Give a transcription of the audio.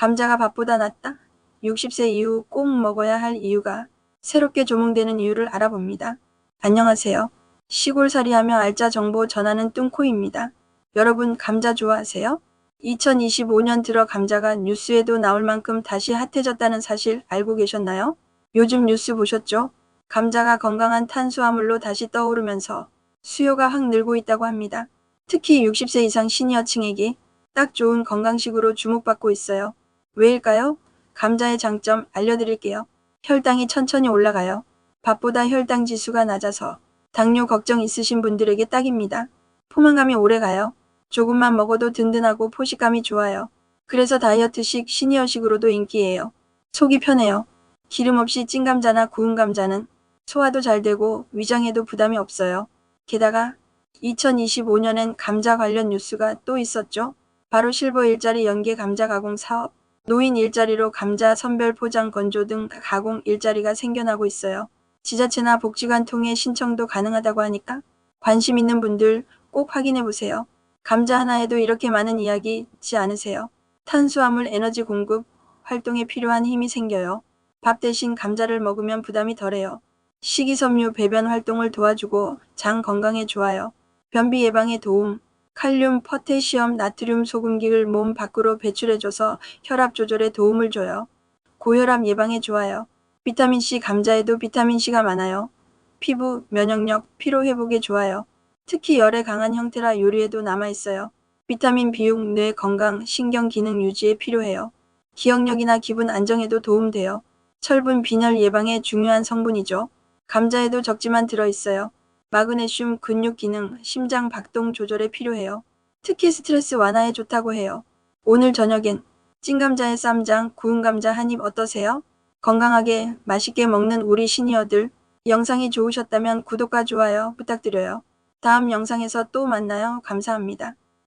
감자가 밥보다 낫다? 60세 이후 꼭 먹어야 할 이유가 새롭게 조몽되는 이유를 알아봅니다. 안녕하세요. 시골살이하며 알짜 정보 전하는 뚱코입니다. 여러분 감자 좋아하세요? 2025년 들어 감자가 뉴스에도 나올 만큼 다시 핫해졌다는 사실 알고 계셨나요? 요즘 뉴스 보셨죠? 감자가 건강한 탄수화물로 다시 떠오르면서 수요가 확 늘고 있다고 합니다. 특히 60세 이상 시니어층에게 딱 좋은 건강식으로 주목받고 있어요. 왜일까요? 감자의 장점 알려드릴게요. 혈당이 천천히 올라가요. 밥보다 혈당 지수가 낮아서 당뇨 걱정 있으신 분들에게 딱입니다. 포만감이 오래가요. 조금만 먹어도 든든하고 포식감이 좋아요. 그래서 다이어트식 시니어식으로도 인기예요. 속이 편해요. 기름 없이 찐 감자나 구운 감자는 소화도 잘 되고 위장에도 부담이 없어요. 게다가 2025년엔 감자 관련 뉴스가 또 있었죠. 바로 실버 일자리 연계 감자 가공 사업, 노인 일자리로 감자 선별 포장 건조 등 가공 일자리가 생겨나고 있어요. 지자체나 복지관 통해 신청도 가능하다고 하니까 관심 있는 분들 꼭 확인해 보세요. 감자 하나에도 이렇게 많은 이야기 있지 않으세요? 탄수화물 에너지 공급, 활동에 필요한 힘이 생겨요. 밥 대신 감자를 먹으면 부담이 덜해요. 식이섬유 배변 활동을 도와주고 장 건강에 좋아요. 변비 예방에 도움, 칼륨, 포테시엄, 나트륨 소금기를 몸 밖으로 배출해줘서 혈압 조절에 도움을 줘요. 고혈압 예방에 좋아요. 비타민C 감자에도 비타민C가 많아요. 피부, 면역력, 피로 회복에 좋아요. 특히 열에 강한 형태라 요리에도 남아있어요. 비타민 비육, 뇌 건강, 신경 기능 유지에 필요해요. 기억력이나 기분 안정에도 도움돼요. 철분 빈혈 예방에 중요한 성분이죠. 감자에도 적지만 들어있어요. 마그네슘 근육 기능, 심장 박동 조절에 필요해요. 특히 스트레스 완화에 좋다고 해요. 오늘 저녁엔 찐감자에 쌈장, 구운 감자 한 입 어떠세요? 건강하게 맛있게 먹는 우리 시니어들 영상이 좋으셨다면 구독과 좋아요 부탁드려요. 다음 영상에서 또 만나요. 감사합니다.